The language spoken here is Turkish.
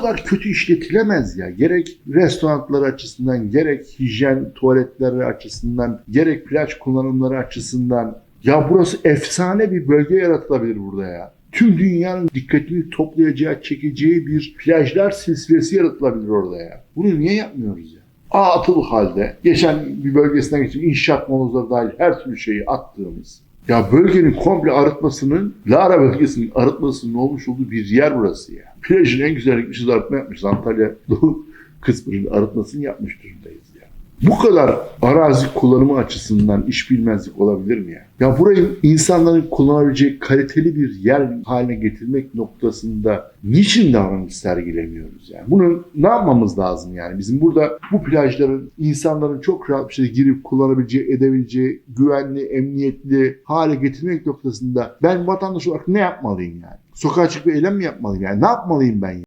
kadar kötü işletilemez ya. Gerek restoranlar açısından, gerek hijyen tuvaletleri açısından, gerek plaj kullanımları açısından. Ya burası efsane bir bölge yaratılabilir burada ya. Tüm dünyanın dikkatini toplayacağı, çekeceği bir plajlar silsilesi yaratılabilir orada ya. Bunu niye yapmıyoruz ya? Atıl halde, geçen bir bölgesinden geçip inşaat molozları dahil her türlü şeyi attığımız, ya bölgenin komple arıtmasının, Lara bölgesinin arıtmasının olmuş olduğu bir yer burası ya. Plajın en güzel gitmişiz arıtma yapmışız. Antalya Doğu kısmının arıtmasını yapmış durumdayız ya. Bu kadar arazi kullanımı açısından iş bilmezlik olabilir mi ya? Ya burayı insanların kullanabileceği kaliteli bir yer haline getirmek noktasında niçin davranış sergilemiyoruz yani? Bunu ne yapmamız lazım yani? Bizim burada bu plajların insanların çok rahat bir şekilde girip kullanabileceği, edebileceği güvenli, emniyetli hale getirmek noktasında ben vatandaş olarak ne yapmalıyım yani? Sokağa çıkıp eylem mi yapmalıyım yani? Ne yapmalıyım ben yani?